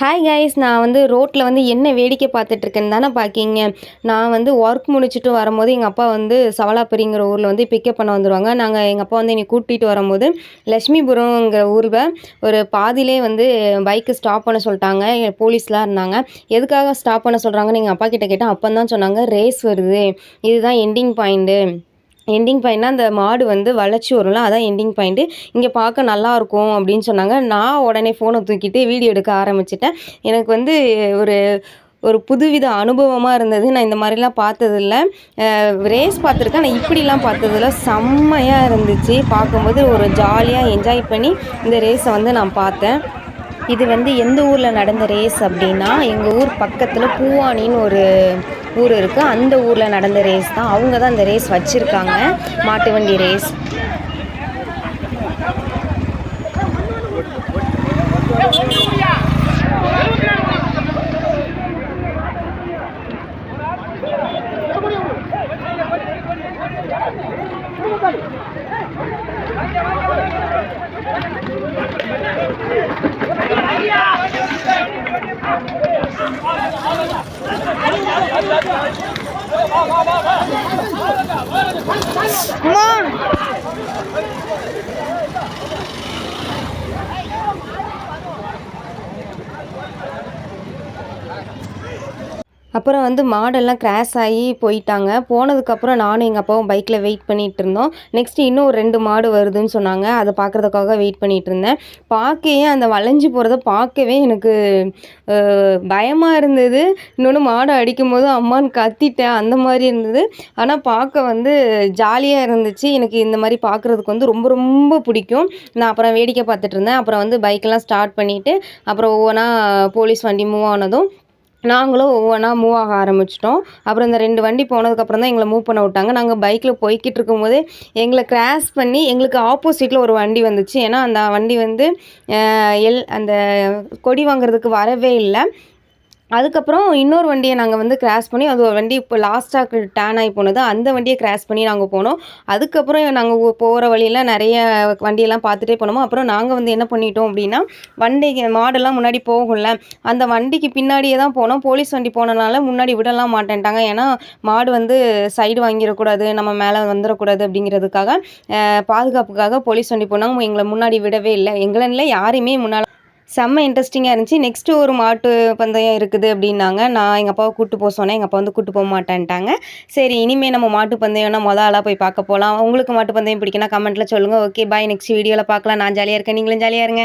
Hi guys நான் வந்து ரோட்டில் வந்து என்ன வேடிக்கை பார்த்துட்ருக்கேன்னு தானே பார்க்கிங்க. நான் வந்து ஒர்க் முடிச்சுட்டு வரும்போது எங்கள் அப்பா வந்து சவலாப்பரிங்கிற ஊரில் வந்து பிக்கப் பண்ண வந்துடுவாங்க நாங்கள் எங்கள் அப்பா வந்து என்னை கூட்டிகிட்டு வரும்போது லக்ஷ்மிபுரங்கிற ஊரில் ஒரு பாதியிலே வந்து பைக்கு ஸ்டாப் பண்ண சொல்லிட்டாங்க. போலீஸ்லாம் இருந்தாங்க. எதுக்காக ஸ்டாப் பண்ண சொல்கிறாங்கன்னு எங்கள் அப்பா கிட்ட கேட்டால் அப்போ தான் சொன்னாங்க ரேஸ் வருது. இதுதான் எண்டிங் பாயிண்ட்டு எண்டிங் பாயிண்ட்னா அந்த மாடு வந்து வளைச்சி வரும்ல அதான் எண்டிங் பாயிண்ட்டு இங்கே பார்க்க நல்லாயிருக்கும் அப்படின்னு சொன்னாங்க. நான் உடனே ஃபோனை தூக்கிட்டு வீடியோ எடுக்க ஆரம்பிச்சிட்டேன். எனக்கு வந்து ஒரு ஒரு புதுவித அனுபவமாக இருந்தது. நான் இந்த மாதிரிலாம் பார்த்ததில்ல. ரேஸ் பார்த்துருக்கேன். நான் இப்படிலாம் பார்த்ததில்ல. செம்மையாக இருந்துச்சு. பார்க்கும்போது ஒரு ஜாலியாக என்ஜாய் பண்ணி இந்த ரேஸை வந்து நான் பார்த்தேன். இது வந்து எந்த ஊரில் நடந்த ரேஸ் அப்படின்னா எங்கள் ஊர் பக்கத்தில் பூவானின்னு ஒரு ஊர் இருக்குது அந்த ஊரில் நடந்த ரேஸ் தான். அவங்க தான் அந்த ரேஸ் வச்சுருக்காங்க. மாட்டு வண்டி ரேஸ் Come on! அப்புறம் வந்து மாடெல்லாம் கிராஸ் ஆகி போயிட்டாங்க. போனதுக்கப்புறம் நானும் எங்கள் அப்பாவும் பைக்கில் வெயிட் பண்ணிகிட்டு இருந்தோம். நெக்ஸ்ட்டு இன்னும் ஒரு ரெண்டு மாடு வருதுன்னு சொன்னாங்க. அதை பார்க்குறதுக்காக வெயிட் பண்ணிகிட்டு இருந்தேன். பார்க்கவே அந்த வளைஞ்சு போகிறத பார்க்கவே எனக்கு பயமாக இருந்தது. இன்னொன்று மாடு அடிக்கும்போது அம்மான்னு கத்திட்டேன். அந்த மாதிரி இருந்தது. ஆனால் பார்க்க வந்து ஜாலியாக இருந்துச்சு. எனக்கு இந்த மாதிரி பார்க்குறதுக்கு வந்து ரொம்ப ரொம்ப பிடிக்கும். நான் அப்புறம் வேடிக்கை பார்த்துட்டு இருந்தேன். அப்புறம் வந்து பைக்கெல்லாம் ஸ்டார்ட் பண்ணிவிட்டு அப்புறம் ஒவ்வொன்றா போலீஸ் வண்டி மூவ் ஆனதும் நாங்களும் ஒவ்வொன்றா மூவ் ஆக ஆரம்பிச்சிட்டோம். அப்புறம் இந்த ரெண்டு வண்டி போனதுக்கப்புறம் தான் எங்களை மூவ் பண்ண விட்டாங்க. நாங்கள் பைக்கில் போய்கிட்டு இருக்கும்போது எங்களை கிராஸ் பண்ணி எங்களுக்கு ஆப்போசிட்டில் ஒரு வண்டி வந்துச்சு. ஏன்னா அந்த வண்டி வந்து எல் அந்த கொடி வாங்குறதுக்கு வரவே இல்லை. அதுக்கப்புறம் இன்னொரு வண்டியை நாங்கள் வந்து கிராஸ் பண்ணி அது ஒரு வண்டி இப்போ லாஸ்ட்டாக டேன் ஆகி போனது. அந்த வண்டியை கிராஸ் பண்ணி நாங்கள் போனோம். அதுக்கப்புறம் நாங்கள் போகிற வழியில் நிறைய வண்டியெல்லாம் பார்த்துட்டே போனோமோ. அப்புறம் நாங்கள் வந்து என்ன பண்ணிட்டோம் அப்படின்னா வண்டி மாடெல்லாம் முன்னாடி போகும்ல. அந்த வண்டிக்கு பின்னாடியே தான் போனோம். போலீஸ் வண்டி போனனால முன்னாடி விடலாம் மாட்டேன்ட்டாங்க. ஏன்னா மாடு வந்து சைடு வாங்கிடக்கூடாது நம்ம மேலே வந்துடக்கூடாது அப்படிங்கிறதுக்காக பாதுகாப்புக்காக போலீஸ் வண்டி போனாங்க. எங்களை முன்னாடி விடவே இல்லை. எங்களை யாரையுமே முன்னால் செம்ம இன்ட்ரெஸ்டிங்காக இருந்துச்சு. நெக்ஸ்ட்டு ஒரு மாட்டு பந்தயம் இருக்குது அப்படின்னாங்க. நான் எங்கள் அப்பாவை கூப்பிட்டு போக சொன்னேன். எங்கள் அப்பா வந்து கூப்பிட்டு போக மாட்டேன்ட்டாங்க. சரி இனிமேல் நம்ம மாட்டு பந்தயம்னா மொதல் ஆளாக போய் பார்க்க போகலாம் உங்களுக்கு மாட்டு பந்தயம் பிடிக்குன்னா கமெண்ட்டில் சொல்லுங்கள் ஓகே பாய் நெக்ஸ்ட் வீடியோவில் பார்க்கலாம். நான் ஜாலியாக இருக்கேன். நீங்களும் ஜாலியாக இருங்க.